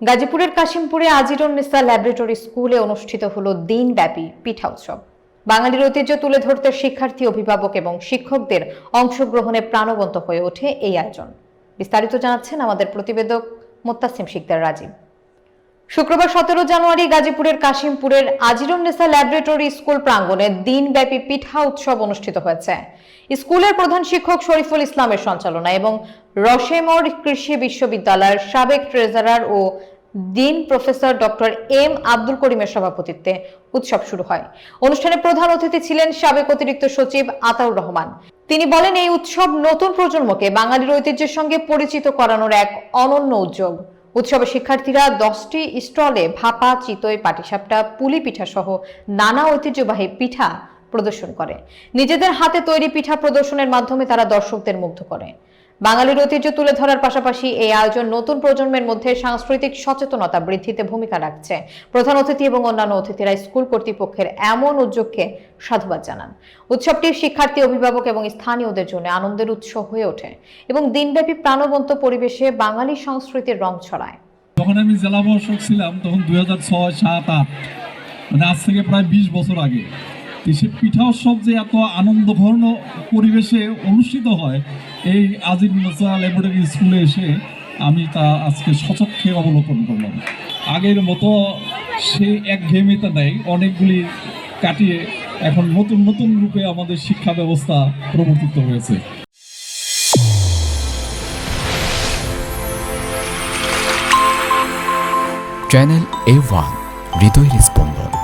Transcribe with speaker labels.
Speaker 1: গাজীপুরের কাশিমপুরে আজিরুন নিসা ল্যাবরেটরি স্কুলে অনুষ্ঠিত হলো দিনব্যাপী পিঠা উৎসব বাঙালির ঐতিহ্য তুলে ধরতে শিক্ষার্থী, অভিভাবক এবং শিক্ষকদের অংশগ্রহণে প্রাণবন্ত হয়ে ওঠে এই আয়োজন। বিস্তারিত জানাচ্ছেন আমাদের প্রতিবেদক মোত্তাসিম শিকদার রাজীব। শুক্রবার সতেরো জানুয়ারি গাজীপুরের কাশিমপুরের আজিরুন্নেসা ল্যাবরেটরি স্কুল প্রাঙ্গণে দিনব্যাপী পিঠা উৎসব অনুষ্ঠিত হয়েছে। স্কুলের প্রধান শিক্ষক শরীফুল ইসলামের সঞ্চালনা এবং রসেমর কৃষি বিশ্ববিদ্যালয়ের সাবেক ট্রেজারার ও দিন প্রফেসর ডক্টর এম আব্দুল করিমের সভাপতিত্বে উৎসব শুরু হয়। অনুষ্ঠানে প্রধান অতিথি ছিলেন সাবেক অতিরিক্ত সচিব আতাউর রহমান। তিনি বলেন, এই উৎসব নতুন প্রজন্মকে বাঙালির ঐতিহ্যের সঙ্গে পরিচিত করানোর এক অনন্য উদ্যোগ। উৎসবে শিক্ষার্থীরা দশটি স্টলে ভাপা, চিতই, পাটিসাপটা, পুলি পিঠা সহ নানা ঐতিহ্যবাহী পিঠা প্রদর্শন করে। নিজেদের হাতে তৈরি পিঠা প্রদর্শনের মাধ্যমে তারা দর্শকদের মুগ্ধ করে। বাঙালির ঐতিহ্য তুলে ধরার পাশাপাশি এই আয়োজন নতুন প্রজন্মের মধ্যে সাংস্কৃতিক সচেতনতা বৃদ্ধিতে ভূমিকা রাখছে। প্রধান অতিথি এবং অন্যান্য অতিথিরা স্কুল কর্তৃপক্ষের এমন উদ্যোগকে সাধুবাদ জানান। উৎসবটি শিক্ষার্থী, অভিভাবক এবং স্থানীয়দের জন্য আনন্দের উৎস হয়ে ওঠে এবং দিনব্যাপী প্রাণবন্ত পরিবেশে বাঙালি সংস্কৃতির রং ছড়ায়।
Speaker 2: যখন আমি জেলা প্রশাসক ছিলাম, তখন দুই হাজার ছয়, সাত, আট মানে আজ থেকে প্রায় বিশ বছর আগে সে পিঠা উৎসব যে এত আনন্দঘন পরিবেশে অনুষ্ঠিত হয় এই আজিম নজরা ল্যাবরেটরি স্কুলে এসে আমি তা আজকে সচক্ষে অবলোকন করলাম। আগের মতো সেই এক ঘেমিতে নেই, অনেকগুলি কাটিয়ে এখন নতুন নতুন রূপে আমাদের শিক্ষা ব্যবস্থা প্রবর্তিত হয়েছে।
Speaker 3: চ্যানেল এ ওয়ান, হৃদয়ের স্পন্দন।